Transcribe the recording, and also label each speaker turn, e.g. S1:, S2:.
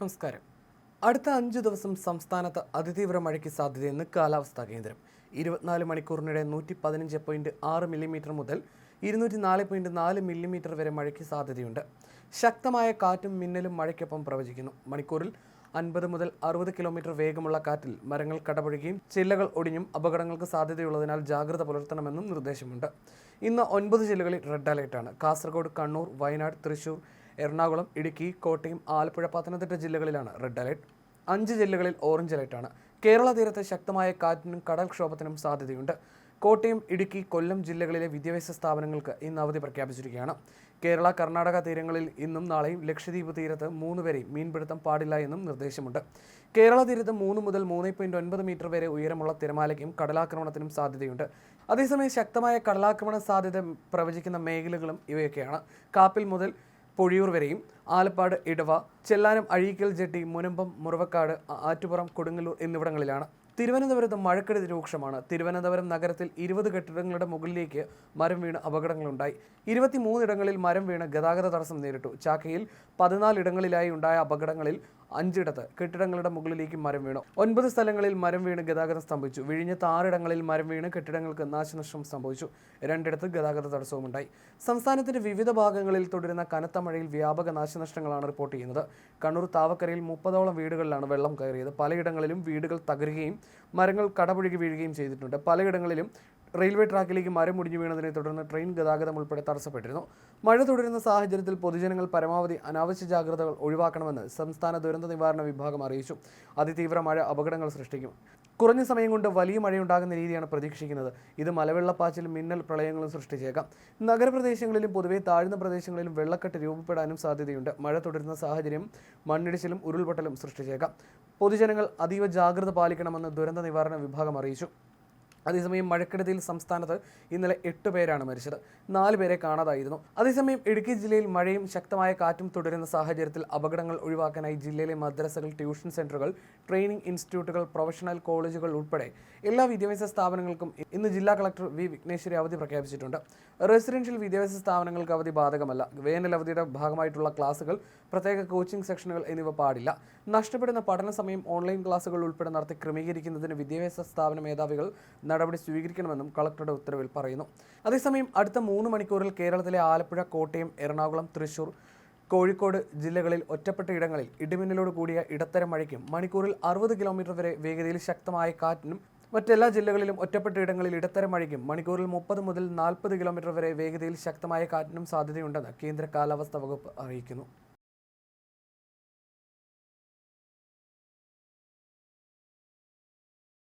S1: നമസ്കാരം അടുത്ത അഞ്ച് ദിവസം സംസ്ഥാനത്ത് അതിതീവ്ര മഴയ്ക്ക് സാധ്യതയെന്ന് കാലാവസ്ഥാ കേന്ദ്രം ഇരുപത്തിനാല് മണിക്കൂറിനിടെ നൂറ്റി പതിനഞ്ച് പോയിന്റ് ആറ് മില്ലിമീറ്റർ മുതൽ ഇരുന്നൂറ്റി നാല് പോയിന്റ് നാല് മില്ലിമീറ്റർ വരെ മഴയ്ക്ക് സാധ്യതയുണ്ട് ശക്തമായ കാറ്റും മിന്നലും മഴയ്ക്കൊപ്പം പ്രവചിക്കുന്നു മണിക്കൂറിൽ അൻപത് മുതൽ അറുപത് കിലോമീറ്റർ വേഗമുള്ള കാറ്റിൽ മരങ്ങൾ കടപുഴകിയും ചില്ലകൾ ഒടിഞ്ഞും അപകടങ്ങൾക്ക് സാധ്യതയുള്ളതിനാൽ ജാഗ്രത പുലർത്തണമെന്നും നിർദ്ദേശമുണ്ട് ഇന്ന് ഒൻപത് ജില്ലകളിൽ റെഡ് അലേർട്ടാണ് കാസർഗോഡ് കണ്ണൂർ വയനാട് തൃശൂർ എറണാകുളം ഇടുക്കി കോട്ടയം ആലപ്പുഴ പത്തനംതിട്ട ജില്ലകളിലാണ് റെഡ് അലേർട്ട് അഞ്ച് ജില്ലകളിൽ ഓറഞ്ച് അലേർട്ടാണ് കേരള തീരത്ത് ശക്തമായ കാറ്റിനും കടൽക്ഷോഭത്തിനും സാധ്യതയുണ്ട് കോട്ടയം ഇടുക്കി കൊല്ലം ജില്ലകളിലെ വിദ്യാഭ്യാസ സ്ഥാപനങ്ങൾക്ക് ഇന്ന് അവധി പ്രഖ്യാപിച്ചിരിക്കുകയാണ് കേരള കർണാടക തീരങ്ങളിൽ ഇന്നും നാളെയും ലക്ഷദ്വീപ് തീരത്ത് മൂന്ന് വരെ മീൻപിടുത്തം പാടില്ല എന്നും നിർദ്ദേശമുണ്ട് കേരള തീരത്ത് മൂന്ന് മുതൽ മൂന്ന് പോയിന്റ് ഒൻപത് മീറ്റർ വരെ ഉയരമുള്ള തിരമാലയ്ക്കും കടലാക്രമണത്തിനും സാധ്യതയുണ്ട് അതേസമയം ശക്തമായ കടലാക്രമണ സാധ്യത പ്രവചിക്കുന്ന മേഖലകളും ഇവയൊക്കെയാണ് കാപ്പിൽ മുതൽ പൊഴിയൂർ വരെയും ആലപ്പാട് ഇടവ ചെല്ലാനം അഴീക്കൽ ജെട്ടി മുനമ്പം മുറവക്കാട് ആറ്റുപുറം കൊടുങ്ങല്ലൂർ എന്നിവിടങ്ങളിലാണ് തിരുവനന്തപുരത്ത് മഴക്കെടുതി രൂക്ഷമാണ് തിരുവനന്തപുരം നഗരത്തിൽ ഇരുപത് കെട്ടിടങ്ങളുടെ മുകളിലേക്ക് മരം വീണ് അപകടങ്ങളുണ്ടായി മൂന്നിടങ്ങളിൽ മരം വീണ് ഗതാഗത തടസ്സം നേരിട്ടു ചാക്കയിൽ പതിനാലിടങ്ങളിലായി ഉണ്ടായ അപകടങ്ങളിൽ അഞ്ചിടത്ത് കെട്ടിടങ്ങളുടെ മുകളിലേക്ക് മരം വീണു ഒൻപത് സ്ഥലങ്ങളിൽ മരം വീണ് ഗതാഗതം സ്തംഭിച്ചു വിഴിഞ്ഞത്ത് ആറിടങ്ങളിൽ മരം വീണ് കെട്ടിടങ്ങൾക്ക് നാശനഷ്ടം സംഭവിച്ചു രണ്ടിടത്ത് ഗതാഗത തടസ്സവുമുണ്ടായി സംസ്ഥാനത്തിന്റെ വിവിധ ഭാഗങ്ങളിൽ തുടരുന്ന കനത്ത മഴയിൽ വ്യാപക നാശനഷ്ടം നാശനഷ്ടങ്ങളാണ് റിപ്പോർട്ട് ചെയ്യുന്നത് കണ്ണൂർ താവക്കരയിൽ മുപ്പതോളം വീടുകളിലാണ് വെള്ളം കയറിയത് പലയിടങ്ങളിലും വീടുകൾ തകരുകയും മരങ്ങൾ കടപുഴകി വീഴുകയും ചെയ്തിട്ടുണ്ട് പലയിടങ്ങളിലും റെയിൽവേ ട്രാക്കിലേക്ക് മരം മുടിഞ്ഞു വീണതിനെ തുടർന്ന് ട്രെയിൻ ഗതാഗതം ഉൾപ്പെടെ തടസ്സപ്പെട്ടിരുന്നു മഴ തുടരുന്ന സാഹചര്യത്തിൽ പൊതുജനങ്ങൾ പരമാവധി അനാവശ്യ ജാഗ്രതകൾ ഒഴിവാക്കണമെന്ന് സംസ്ഥാന ദുരന്ത നിവാരണ വിഭാഗം അറിയിച്ചു അതിതീവ്ര മഴ അപകടങ്ങൾ സൃഷ്ടിക്കും കുറഞ്ഞ സമയം കൊണ്ട് വലിയ മഴയുണ്ടാകുന്ന രീതിയാണ് പ്രതീക്ഷിക്കുന്നത് ഇത് മലവെള്ളപ്പാച്ചിലും മിന്നൽ പ്രളയങ്ങളും സൃഷ്ടിച്ചേക്കാം നഗരപ്രദേശങ്ങളിലും പൊതുവെ താഴ്ന്ന പ്രദേശങ്ങളിലും വെള്ളക്കെട്ട് രൂപപ്പെടാനും സാധ്യതയുണ്ട് മഴ തുടരുന്ന സാഹചര്യം മണ്ണിടിച്ചിലും ഉരുൾപൊട്ടലും സൃഷ്ടിച്ചേക്കാം പൊതുജനങ്ങൾ അതീവ ജാഗ്രത പാലിക്കണമെന്ന് ദുരന്ത നിവാരണ വിഭാഗം അറിയിച്ചു അതേസമയം മഴക്കെടുതിയിൽ സംസ്ഥാനത്ത് ഇന്നലെ എട്ട് പേരാണ് മരിച്ചത് നാല് പേരെ കാണാതായിരുന്നു അതേസമയം ഇടുക്കി ജില്ലയിൽ മഴയും ശക്തമായ കാറ്റും തുടരുന്ന സാഹചര്യത്തിൽ അപകടങ്ങൾ ഒഴിവാക്കാനായി ജില്ലയിലെ മദ്രസകൾ ട്യൂഷൻ സെന്ററുകൾ ട്രെയിനിംഗ് ഇൻസ്റ്റിറ്റ്യൂട്ടുകൾ പ്രൊഫഷണൽ കോളേജുകൾ ഉൾപ്പെടെ എല്ലാ വിദ്യാഭ്യാസ സ്ഥാപനങ്ങൾക്കും ഇന്ന് ജില്ലാ കളക്ടർ വി വിഘ്നേശ്വരി അവധി പ്രഖ്യാപിച്ചിട്ടുണ്ട് റെസിഡൻഷ്യൽ വിദ്യാഭ്യാസ സ്ഥാപനങ്ങൾക്ക് അവധി ബാധകമല്ല വേനൽ അവധിയുടെ ഭാഗമായിട്ടുള്ള ക്ലാസുകൾ പ്രത്യേക കോച്ചിംഗ് സെക്ഷനുകൾ എന്നിവ പാടില്ല നഷ്ടപ്പെടുന്ന പഠന സമയം ഓൺലൈൻ ക്ലാസുകൾ ഉൾപ്പെടെ നടത്തി ക്രമീകരിക്കുന്നതിന് വിദ്യാഭ്യാസ സ്ഥാപന മേധാവികൾ നടപടി സ്വീകരിക്കണമെന്നും കളക്ടറുടെ ഉത്തരവിൽ പറയുന്നു അതേസമയം അടുത്ത മൂന്ന് മണിക്കൂറിൽ കേരളത്തിലെ ആലപ്പുഴ കോട്ടയം എറണാകുളം തൃശൂർ കോഴിക്കോട് ജില്ലകളിൽ ഒറ്റപ്പെട്ട ഇടങ്ങളിൽ ഇടിമിന്നലോട് കൂടിയ ഇടത്തരം മഴയ്ക്കും മണിക്കൂറിൽ അറുപത് കിലോമീറ്റർ വരെ വേഗതയിൽ ശക്തമായ കാറ്റിനും മറ്റെല്ലാ ജില്ലകളിലും ഒറ്റപ്പെട്ട ഇടങ്ങളിൽ ഇടത്തരം മഴയ്ക്കും മണിക്കൂറിൽ മുപ്പത് മുതൽ നാൽപ്പത് കിലോമീറ്റർ വരെ വേഗതയിൽ ശക്തമായ കാറ്റിനും സാധ്യതയുണ്ടെന്ന് കേന്ദ്ര കാലാവസ്ഥാ വകുപ്പ് അറിയിക്കുന്നു